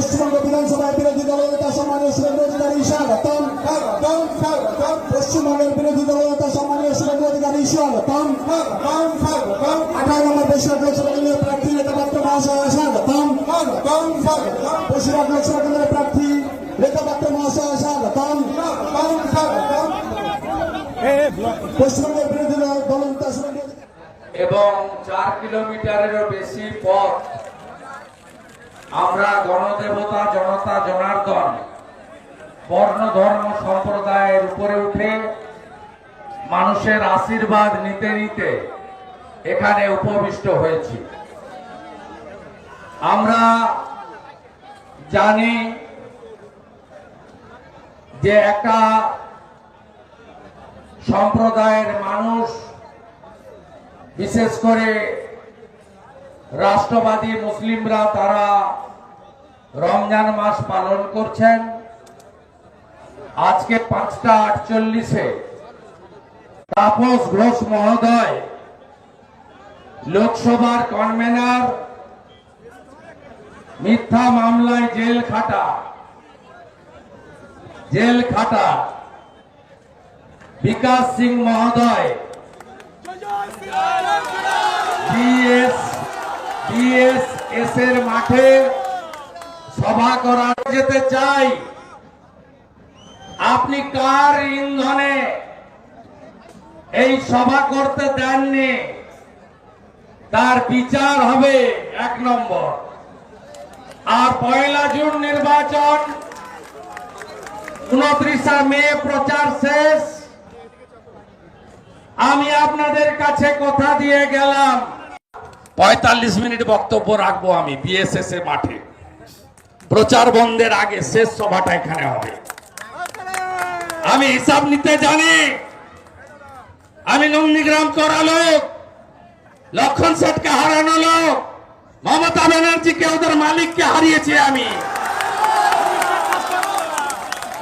পশ্চিমবঙ্গ বিধানসভায় বিরোধী দলনেতা সম্মানীয় সুরেন্দ্র অধিকারী, স্বাগতম। পশ্চিমবঙ্গের বিরোধী দলনেতা সম্মানীয় সুরেন্দ্র অধিকারী, স্বাগতম। আঠারো নম্বর বৈশাখ লোকসভা কেন্দ্রের প্রার্থী নেতা পাত্র মহাশয়, স্বাগতম। বৈশাখ লোকসভা কেন্দ্রের প্রার্থী নেতা পাত্র মহাশয়, স্বাগতম। পশ্চিমবঙ্গের বিরোধী দল- দলনেতা সুরেন্দ্র অধিকারী। এবং চার কিলোমিটারেরও বেশি পথ আমরা গণদেবতা, জনতা, জনার্দন বর্ণ ধর্ম সম্প্রদায়ের উপরে উঠে মানুষের আশীর্বাদ নিতে নিতে এখানে উপবিষ্ট হয়েছি। আমরা জানি যে একটা সম্প্রদায়ের মানুষ, বিশেষ করে রাষ্ট্রবাদী মুসলিমরা তারা রমজান মাস পালন করছেন। আজকে পাঁচটা আটচল্লিশে তাপস ঘোষ মহোদয় লোকসভার কনভেনার, মিথ্যা মামলায় জেল খাটা জেল খাটা। বিকাশ সিং মহোদয় এর মাঠে সভা করা যেতে চাই। আপনি কার ইন্ধনে এই সভা করতে দেননি? তার বিচার হবে এক নম্বর। আর পয়লা জুন নির্বাচন উনত্রিশা মে প্রচার শেষ। আমি আপনাদের কাছে কথা দিয়ে গেলাম। পঁয়তাল্লিশ মিনিট বক্তব্য রাখব আমি বিএসএস এ মাঠে। প্রচার বন্ধের আগে শেষ সভাটা এখানে হবে। আমি হিসাব নিতে জানি। আমি নন্দীগ্রাম করা লোক। লক্ষণ সেটকে হারানো লোক। মমতা ব্যানার্জিকে ওদের মালিককে হারিয়েছি আমি।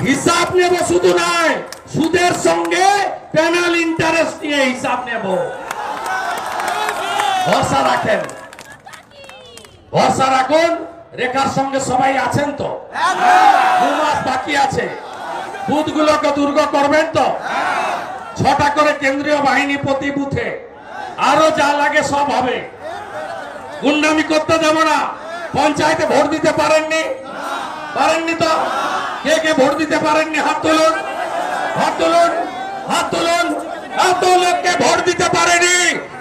হিসাব নেব শুধু নয়, সুদের সঙ্গে প্যানাল ইন্টারেস্ট নিয়ে হিসাব নেব। ভরসা রাখেন ভরসা রাখুন রেখার সঙ্গে সবাই আছেন তো? মাস বাকি আছে। বুথগুলোকে দুর্গ করবেন তো? ছটা করে কেন্দ্রীয় বাহিনী প্রতি বুথে। আরও যা লাগে সব হবে। গুন্ডামি করতে দেব না। পঞ্চায়েতে ভোট দিতে পারেননি? পারেননি তো? কে কে ভোট দিতে পারেননি? হাত তুলুন। হাত তুলুন। হাত তুলুন। এত লোককে ভোট দিতে পারেনি?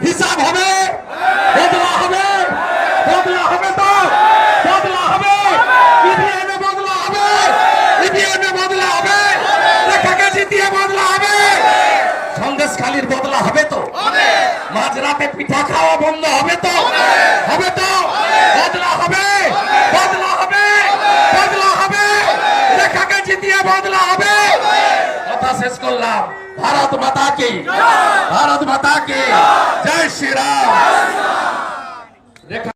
হিসাব হবে বদলা হবে বদলা হবে তো বদলা হবে ইভিএমে বদলা হবে ইভিএমে বদলা হবে রেখাকে জিতিয়ে বদলা হবে সন্দেশ খালির বদলা হবে তো? মাঝরাতে পিঠা খাওয়া বন্ধ হবে তো? হবে তো? বদলা হবে। বদলা হবে। বদলা হবে। রেখাকে জিতিয়ে বদলা হবে। কথা শেষ করলাম। ভারত মাতা কি? ভারত মাতা কি? জয় শ্রীরাম। রেখা